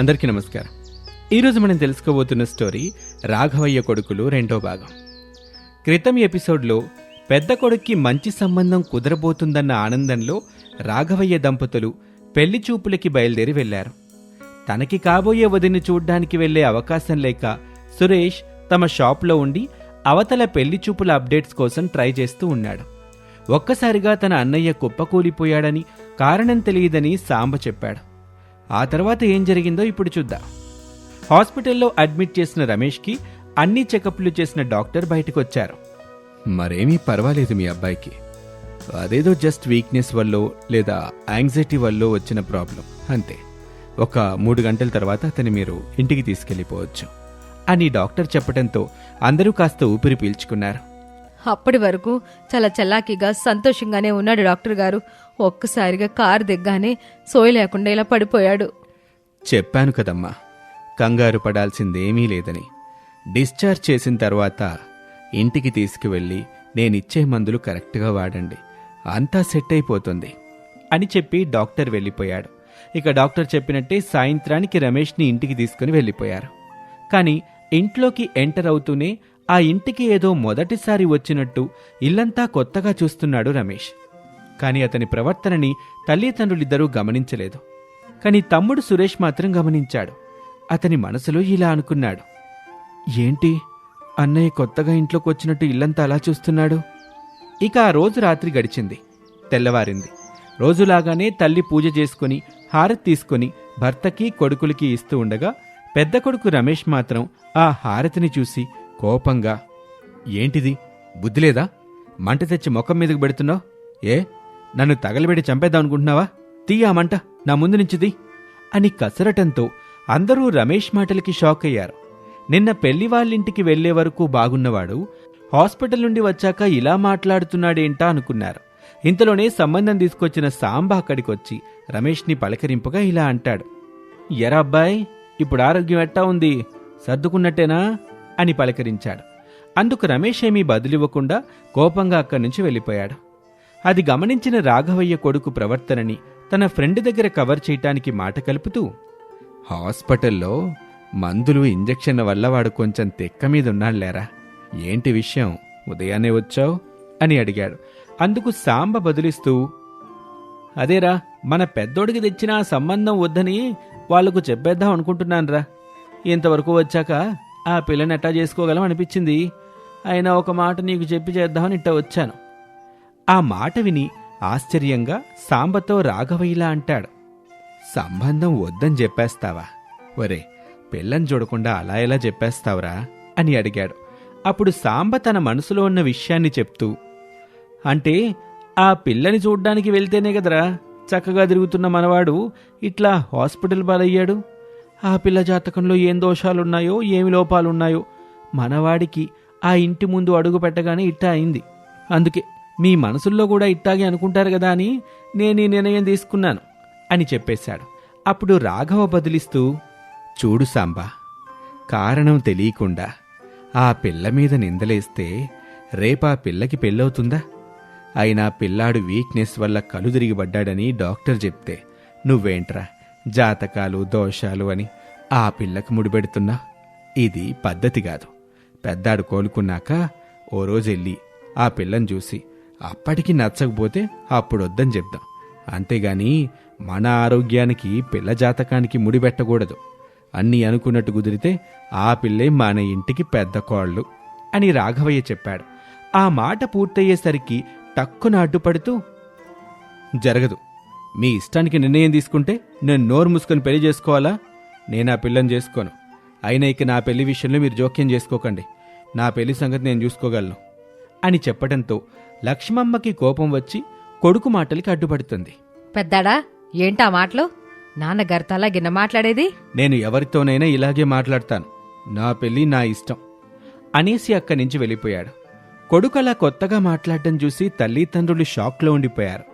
అందరికీ నమస్కారం. ఈరోజు మనం తెలుసుకోబోతున్న స్టోరీ రాఘవయ్య కొడుకులు రెండో భాగం. క్రితం ఎపిసోడ్లో పెద్ద కొడుక్కి మంచి సంబంధం కుదరబోతుందన్న ఆనందంలో రాఘవయ్య దంపతులు పెళ్ళి చూపులకి బయలుదేరి వెళ్ళారు. తనకి కాబోయే వదిని చూడ్డానికి వెళ్ళే అవకాశం లేక సురేష్ తమ షాప్లో ఉండి అవతల పెళ్ళి చూపుల అప్డేట్స్ కోసం ట్రై చేస్తూ ఉన్నాడు. ఒక్కసారిగా తన అన్నయ్య కుప్పకూలిపోయాడని కారణం తెలియదని సాంబ చెప్పాడు. ఆ తర్వాత ఏం జరిగిందో ఇప్పుడు చూద్దాం. హాస్పిటల్లో అడ్మిట్ చేసిన రమేష్కి అన్ని చెకప్లు చేసిన డాక్టర్ బయటకు వచ్చారు మరేమీ పర్వాలేదు మీ అబ్బాయికి. అదేదో జస్ట్ వీక్నెస్ వల్ల లేదా యాంగ్జైటీ వల్ల వచ్చిన ప్రాబ్లం. అంతే. ఒక మూడు గంటల తర్వాత అతని మీరు ఇంటికి తీసుకెళ్ళిపోవచ్చు అని డాక్టర్ చెప్పడంతో అందరూ కాస్త ఊపిరి పీల్చుకున్నారు. అప్పటి వరకు చాలా చల్లాకిగా సంతోషంగానే ఉన్నాడు డాక్టర్ గారు. ఒక్కసారిగా కారు దిగ్గానే సోయి లేకుండా ఇలా పడిపోయాడు. చెప్పాను కదమ్మా కంగారు పడాల్సిందేమీ లేదని. డిశ్చార్జ్ చేసిన తర్వాత ఇంటికి తీసుకువెళ్ళి నేనిచ్చే మందులు కరెక్ట్గా వాడండి. అంతా సెట్ అయిపోతుంది అని చెప్పి డాక్టర్ వెళ్ళిపోయాడు. ఇక డాక్టర్ చెప్పినట్టే సాయంత్రానికి రమేష్ని ఇంటికి తీసుకుని వెళ్ళిపోయారు. కానీ ఇంట్లోకి ఎంటర్ అవుతూనే ఆ ఇంటికి ఏదో మొదటిసారి వచ్చినట్టు ఇల్లంతా కొత్తగా చూస్తున్నాడు రమేష్. కానీ అతని ప్రవర్తనని తల్లిదండ్రులిద్దరూ గమనించలేదు. కానీ తమ్ముడు సురేష్ మాత్రం గమనించాడు. అతని మనసులో ఇలా అనుకున్నాడు. ఏంటి? అన్నయ్య కొత్తగా ఇంట్లోకి వచ్చినట్టు ఇల్లంతా అలా చూస్తున్నాడు? ఇక ఆ రోజు రాత్రి గడిచింది. తెల్లవారింది. రోజులాగానే తల్లి పూజ చేసుకుని హారతి తీసుకుని భర్తకి కొడుకులకి ఇస్తూ ఉండగా పెద్ద కొడుకు రమేష్ మాత్రం ఆ హారతిని చూసి కోపంగా ఏంటిది? బుద్ధిలేదా మంట తెచ్చి ముఖం మీదకు పెడుతున్నావు? ఏ? నన్ను తగలబెట్టి చంపేద్దాం అనుకుంటున్నావా నా ముందు నుంచిది అని కసరటంతో అందరూ రమేష్ మాటలకి షాక్ అయ్యారు. నిన్న పెళ్ళి వాళ్ళింటికి వెళ్ళే వరకు బాగున్నవాడు హాస్పిటల్ నుండి వచ్చాక ఇలా మాట్లాడుతున్నాడేంటా అనుకున్నారు. ఇంతలోనే సంబంధం తీసుకొచ్చిన సాంబ అక్కడికొచ్చి రమేష్ని పలకరింపుగా ఇలా అంటాడు. ఎరా అబ్బాయ్ ఇప్పుడు ఆరోగ్యం ఎట్టా ఉంది? సర్దుకున్నట్టేనా? అని పలకరించాడు. అందుకు రమేష్ ఏమీ బదులివ్వకుండా కోపంగా అక్కడి నుంచి వెళ్ళిపోయాడు. అది గమనించిన రాఘవయ్య కొడుకు ప్రవర్తనని తన ఫ్రెండ్ దగ్గర కవర్ చేయటానికి మాట కలుపుతూ హాస్పిటల్లో మందులు ఇంజక్షన్ల వల్ల వాడు కొంచెం తెక్క మీద ఉన్నాడులేరా ఏంటి విషయం? ఉదయాన్నే వచ్చావు? అని అడిగాడు. అందుకు సాంబ బదులిస్తూ అదేరా మన పెద్దోడికి తెచ్చిన సంబంధం వద్దని వాళ్ళకు చెప్పేద్దాం అనుకుంటున్నానురా. ఇంతవరకు వచ్చాక ఆ పిల్లని ఎట్టా చేసుకోగలం అనిపించింది. అయినా ఒక మాట నీకు చెప్పి చేద్దామని ఇట్ట వచ్చాను. ఆ మాట విని ఆశ్చర్యంగా సాంబతో రాఘవయ్యలా అంటాడు. సంబంధం వద్దని చెప్పేస్తావా? ఒరే పిల్లని చూడకుండా అలా ఎలా చెప్పేస్తావురా? అని అడిగాడు. అప్పుడు సాంబ తన మనసులో ఉన్న విషయాన్ని చెప్తూ అంటే ఆ పిల్లని చూడ్డానికి వెళ్తేనే కదరా చక్కగా తిరుగుతున్న మనవాడు ఇట్లా హాస్పిటల్ పాలయ్యాడు ఆ పిల్ల జాతకంలో ఏం దోషాలున్నాయో ఏమి లోపాలున్నాయో మనవాడికి ఆ ఇంటి ముందు అడుగు పెట్టగానే ఇట్టా అయింది. అందుకే మీ మనసుల్లో కూడా ఇట్టాగే అనుకుంటారు కదా అని నేను ఈ నిర్ణయం తీసుకున్నాను అని చెప్పేశాడు. అప్పుడు రాఘవ బదిలిస్తూ చూడు సాంబా కారణం తెలియకుండా ఆ పిల్ల మీద నిందలేస్తే రేపా పిల్లకి పెళ్ళవుతుందా? అయినా పిల్లాడు వీక్నెస్ వల్ల కలు తిరిగిపడ్డాడని డాక్టర్ చెప్తే నువ్వేంట్రా జాతకాలు దోషాలు అని ఆ పిల్లకు ముడిపెడుతున్నా? ఇది పద్ధతి కాదు. పెద్దాడు కోలుకున్నాక ఓ రోజు వెళ్ళి ఆ పిల్లని చూసి అప్పటికి నచ్చకపోతే అప్పుడొద్దని చెప్దాం అంతేగాని మన ఆరోగ్యానికి పిల్ల జాతకానికి ముడిపెట్టకూడదు అన్నీ అనుకున్నట్టు కుదిరితే ఆ పిల్లే మన ఇంటికి పెద్ద కోళ్ళు అని రాఘవయ్య చెప్పాడు. ఆ మాట పూర్తయ్యేసరికి టక్కున అడ్డుపడుతూ జరగదు. మీ ఇష్టానికి నిర్ణయం తీసుకుంటే నేను నోరు మూసుకొని పెళ్ళి చేసుకోవాలా? నేను ఆ పిల్లని చేసుకోను. అయినా ఇక నా పెళ్ళి విషయంలో మీరు జోక్యం చేసుకోకండి. నా పెళ్ళి సంగతి నేను చూసుకోగలను. అని చెప్పడంతో లక్ష్మమ్మకి కోపం వచ్చి కొడుకు మాటలకి అడ్డుపడుతుంది. పెద్దాడా ఏంటా మాటలు? నాన్నగారితో అలాగిన్న మాట్లాడేది? నేను ఎవరితోనైనా ఇలాగే మాట్లాడతాను. నా పెళ్ళి నా ఇష్టం అనేసి అక్కడి నుంచి వెళ్ళిపోయాడు. కొడుకు అలా కొత్తగా మాట్లాడడం చూసి తల్లిదండ్రులు షాక్లో ఉండిపోయారు.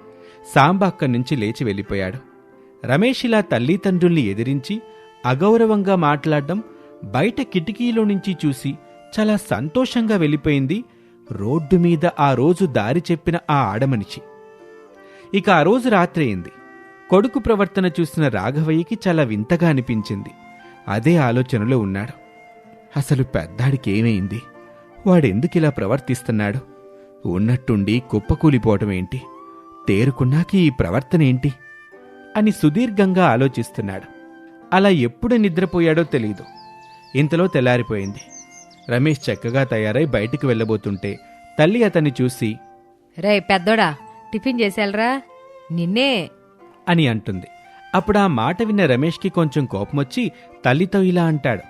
సాంబ అక్కడి నుంచి లేచి వెళ్ళిపోయాడు. రమేష్ ఇలా తల్లిదండ్రుల్ని ఎదిరించి అగౌరవంగా మాట్లాడడం బయట కిటికీలో నుంచి చూసి చాలా సంతోషంగా వెళ్ళిపోయింది రోడ్డు మీద ఆ రోజు దారి చెప్పిన ఆ ఆడమనిషి. ఇక ఆ రోజు రాత్రి అయింది. కొడుకు ప్రవర్తన చూసిన రాఘవయ్యకి చాలా వింతగా అనిపించింది. అదే ఆలోచనలో ఉన్నాడు. అసలు పెద్దాడికి ఏమైంది? వాడెందుకిలా ప్రవర్తిస్తున్నాడు? ఉన్నట్టుండి కుప్పకూలిపోవటమేంటి తేరుకున్నాక ఈ ప్రవర్తన ఏంటి? అని సుదీర్ఘంగా ఆలోచిస్తున్నాడు. అలా ఎప్పుడు నిద్రపోయాడో తెలీదు. ఇంతలో తెల్లారిపోయింది. రమేష్ చక్కగా తయారై బయటికి వెళ్ళబోతుంటే తల్లి అతన్ని చూసి రే పెద్దోడా టిఫిన్ చేసేయాలరా? నిన్నే. అని అంటుంది. అప్పుడు ఆ మాట విన్న రమేష్కి కొంచెం కోపమొచ్చి తల్లితో ఇలా అంటాడు.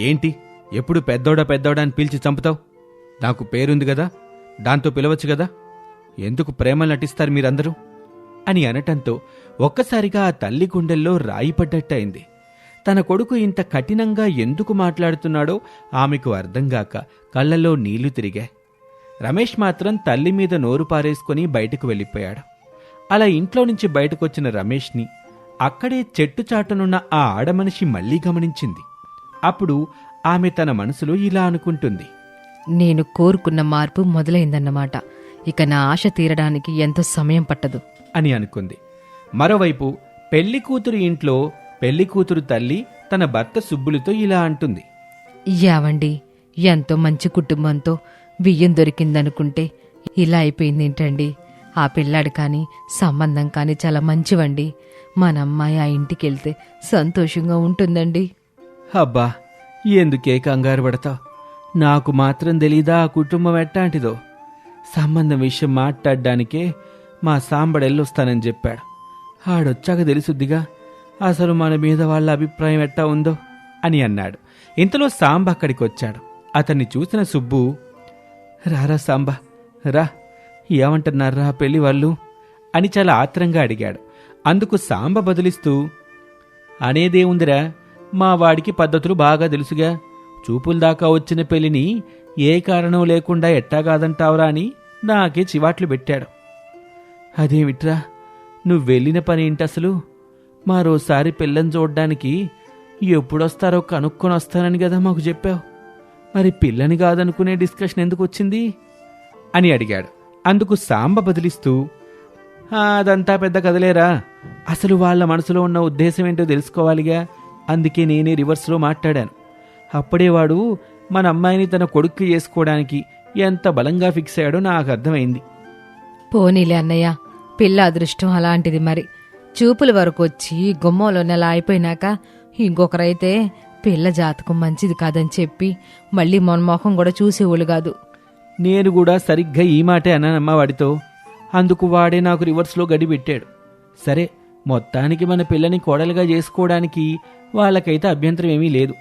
ఏంటి ఎప్పుడు పెద్దోడా పెద్దోడా అని పిలిచి చంపుతావు? నాకు పేరుంది కదా దాంతో పిలవచ్చు కదా? ఎందుకు ప్రేమలు నటిస్తారు మీరందరూ? అని అనటంతో ఒక్కసారిగా ఆ తల్లి గుండెల్లో రాయి పడ్డట్టయింది. తన కొడుకు ఇంత కఠినంగా ఎందుకు మాట్లాడుతున్నాడో ఆమెకు అర్థంగాక కళ్ళల్లో నీళ్ళు తిరిగాయి. రమేష్ మాత్రం తల్లి మీద నోరు పారేసుకుని బయటకు వెళ్ళిపోయాడు. అలా ఇంట్లో నుంచి బయటకొచ్చిన రమేష్ని అక్కడే చెట్టు చాటునున్న ఆ ఆడమనిషి మళ్ళీ గమనించింది. అప్పుడు ఆమె తన మనసులో ఇలా అనుకుంటుంది. నేను కోరుకున్న మార్పు మొదలైందన్నమాట. ఇక నా ఆశ తీరడానికి ఎంతో సమయం పట్టదు. అని అనుకుంది. మరోవైపు పెళ్ళి కూతురు ఇంట్లో పెళ్ళి కూతురు తల్లి తన భర్త సుబ్బులతో ఇలా అంటుంది. యావండి ఎంతో మంచి కుటుంబంతో బియ్యం దొరికిందనుకుంటే ఇలా అయిపోయింది ఏంటండి ఆ పిల్లాడు కానీ సంబంధం కానీ చాలా మంచివండి. మన అమ్మాయి ఆ ఇంటికి వెళ్తే సంతోషంగా ఉంటుందండి. అబ్బా ఎందుకే కంగారు పడతావు? నాకు మాత్రం తెలీదా ఆ కుటుంబం ఎట్టాంటిదో సంబంధం విషయం మాట్లాడడానికే మా సాంబడెళ్ళొస్తానని చెప్పాడు. ఆడొచ్చాక తెలుసుద్దిగా. అసలు మన మీద వాళ్ళ అభిప్రాయం ఎట్టా ఉందో అని అన్నాడు. ఇంతలో సాంబ అక్కడికి వచ్చాడు అతన్ని చూసిన సుబ్బు రారా సాంబ రా ఏమంటున్నారా పెళ్ళి వాళ్ళు? అని చాలా ఆత్రంగా అడిగాడు. అందుకు సాంబ బదులిస్తూ అనేదేముందిరా మా వాడికి పద్ధతులు బాగా తెలుసుగా. చూపుల దాకా వచ్చిన పెళ్ళిని ఏ కారణం లేకుండా ఎట్టా కాదంటావురా అని నాకే చివాట్లు పెట్టాడు. అదేమిట్రా నువ్వు వెళ్ళిన పని ఏంటి అసలు మరోసారి పిల్లని చూడ్డానికి ఎప్పుడొస్తారో కనుక్కొని వస్తానని కదా మాకు చెప్పావు. మరి పిల్లని కాదనుకునే డిస్కషన్ ఎందుకు వచ్చింది అని అడిగాడు. అందుకు సాంబ బదిలిస్తూ అదంతా పెద్ద కదలేరా అసలు వాళ్ళ మనసులో ఉన్న ఉద్దేశం ఏంటో తెలుసుకోవాలిగా? అందుకే నేనే రివర్స్లో మాట్లాడాను. అప్పుడే వాడు మన అమ్మాయిని తన కొడుక్కి చేసుకోవడానికి ఎంత బలంగా ఫిక్స్ అయ్యాడో నాకు అర్థమైంది. పోనీలే అన్నయ్య పిల్ల అదృష్టం అలాంటిది మరి. చూపుల వరకు వచ్చి గుమ్మంలో నెల అయిపోయినాక ఇంకొకరైతే పిల్ల జాతకం మంచిది కాదని చెప్పి మళ్ళీ మన మొహం కూడా చూసేవాళ్ళు కాదు. నేను కూడా సరిగ్గా ఈ మాటే అన్నానమ్మా వాడితో. అందుకు వాడే నాకు రివర్స్లో గడిపెట్టాడు సరే మొత్తానికి మన పిల్లని కోడలుగా చేసుకోవడానికి వాళ్ళకైతే అభ్యంతరం ఏమీ లేదు.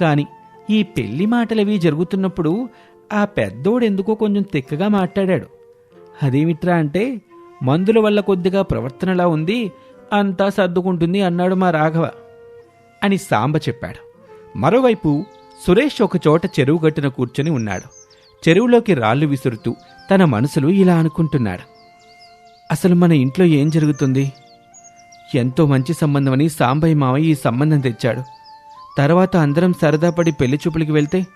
కానీ ఈ పెళ్ళి మాటలవి జరుగుతున్నప్పుడు ఆ పెద్దోడు ఎందుకో కొంచెం తిక్కగా మాట్లాడాడు. అదేమిట్రా అంటే మందుల వల్ల కొద్దిగా ప్రవర్తనలా ఉంది అంతా సర్దుకుంటుంది అన్నాడు మా రాఘవ. అని సాంబ చెప్పాడు. మరోవైపు సురేష్ ఒకచోట చెరువు గట్టున కూర్చొని ఉన్నాడు. చెరువులోకి రాళ్ళు విసురుతూ తన మనసులో ఇలా అనుకుంటున్నాడు. అసలు మన ఇంట్లో ఏం జరుగుతుంది? ఎంతో మంచి సంబంధమని సాంబయ్య మావయ్య ఈ సంబంధం తెచ్చాడు. తర్వాత అందరం సరదాపడి పెళ్ళి చూపులకి వెళ్తే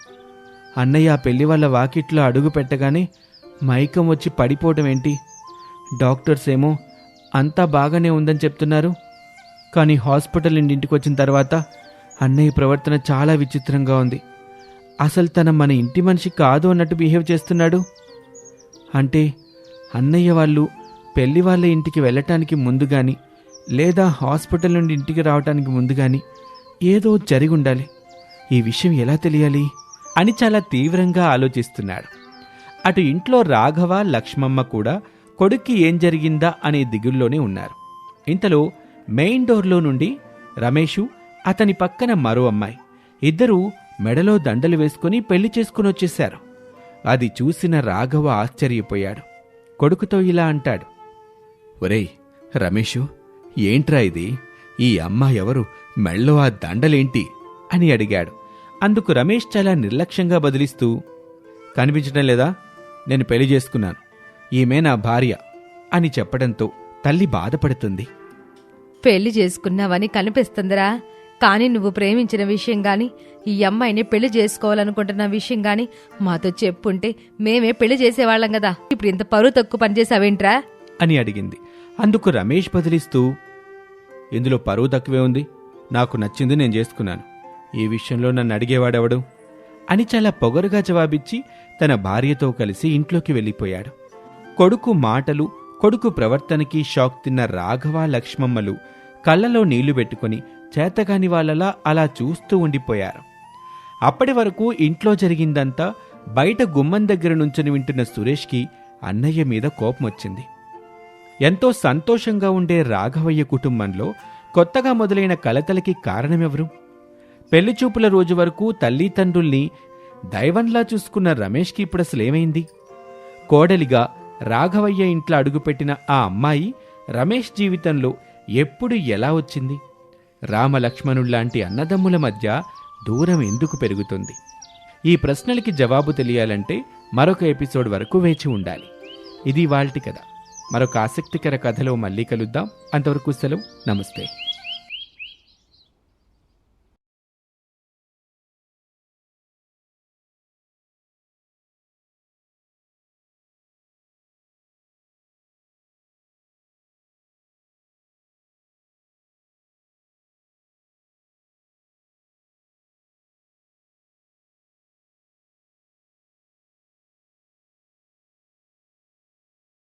అన్నయ్య ఆ పెళ్ళి వాళ్ళ వాకిట్లో అడుగు పెట్టగానే మైకం వచ్చి పడిపోవడం ఏంటి? డాక్టర్స్ ఏమో అంతా బాగానే ఉందని చెప్తున్నారు. కానీ హాస్పిటల్ నుండి ఇంటికి వచ్చిన తర్వాత అన్నయ్య ప్రవర్తన చాలా విచిత్రంగా ఉంది. అసలు తన మన ఇంటి మనిషి కాదు అన్నట్టు బిహేవ్ చేస్తున్నాడు. అంటే అన్నయ్య వాళ్ళు పెళ్ళి వాళ్ళ ఇంటికి వెళ్ళటానికి ముందు కానీ లేదా హాస్పిటల్ నుండి ఇంటికి రావటానికి ముందు కానీ ఏదో జరిగి ఉండాలి ఈ విషయం ఎలా తెలియాలి? అని చాలా తీవ్రంగా ఆలోచిస్తున్నాడు. అటు ఇంట్లో రాఘవ లక్ష్మమ్మ కూడా కొడుక్కి ఏం జరిగిందా అనే దిగుల్లోనే ఉన్నారు. ఇంతలో మెయిన్ డోర్లో నుండి రమేషు అతని పక్కన మరో అమ్మాయి. ఇద్దరూ మెడలో దండలు వేసుకుని పెళ్ళి చేసుకుని వచ్చేశారు. అది చూసిన రాఘవ ఆశ్చర్యపోయాడు. కొడుకుతో ఇలా అంటాడు. ఒరేయ్ రమేషు ఏంట్రా ఇది? ఈ అమ్మ ఎవరు? మెళ్ళో ఆ దండలేంటి? అని అడిగాడు. అందుకు రమేష్ చాలా నిర్లక్ష్యంగా బదిలిస్తూ కనిపించడం లేదా? నేను పెళ్ళి చేసుకున్నాను. ఈమె నా భార్య అని చెప్పడంతో తల్లి బాధపడుతుంది. పెళ్ళి చేసుకున్నావని కనిపిస్తుందిరా. కానీ నువ్వు ప్రేమించిన విషయం గాని ఈ అమ్మాయిని పెళ్ళి చేసుకోవాలనుకుంటున్న విషయం గాని మాతో చెప్పుంటే మేమే పెళ్ళి చేసేవాళ్ళం కదా ఇప్పుడు ఇంత పరువు తక్కువ పనిచేసావేంట్రా అని అడిగింది. అందుకు రమేష్ బదిలిస్తూ ఇందులో పరువు తక్కువే ఉంది. నాకు నచ్చింది నేను చేసుకున్నాను. ఈ విషయంలో నన్ను అడిగేవాడెవడు? అని చాలా పొగరుగా జవాబిచ్చి తన భార్యతో కలిసి ఇంట్లోకి వెళ్ళిపోయాడు. కొడుకు మాటలు కొడుకు ప్రవర్తనకి షాక్ తిన్న రాఘవ లక్ష్మమ్మలు కళ్ళలో నీళ్ళు పెట్టుకుని చేతగాని వాళ్ళలా అలా చూస్తూ ఉండిపోయారు. అప్పటి వరకు ఇంట్లో జరిగిందంతా బయట గుమ్మం దగ్గర నుంచొని వింటున్న సురేష్కి అన్నయ్య మీద కోపం వచ్చింది. ఎంతో సంతోషంగా ఉండే రాఘవయ్య కుటుంబంలో కొత్తగా మొదలైన కలతలకి కారణమెవరు? పెళ్ళిచూపుల రోజు వరకు తల్లి తండ్రుల్ని దైవంలా చూసుకున్న రమేష్కి ఇప్పుడు అసలేమైంది? కోడలిగా రాఘవయ్య ఇంట్లో అడుగుపెట్టిన ఆ అమ్మాయి రమేష్ జీవితంలో ఎప్పుడు ఎలా వచ్చింది? రామలక్ష్మణుల్లాంటి అన్నదమ్ముల మధ్య దూరం ఎందుకు పెరుగుతుంది? ఈ ప్రశ్నలకి జవాబు తెలియాలంటే మరొక ఎపిసోడ్ వరకు వేచి ఉండాలి. ఇది వాల్టి కథ. మరొక ఆసక్తికర కథలో మళ్ళీ కలుద్దాం. అంతవరకు సెలవు. నమస్తే.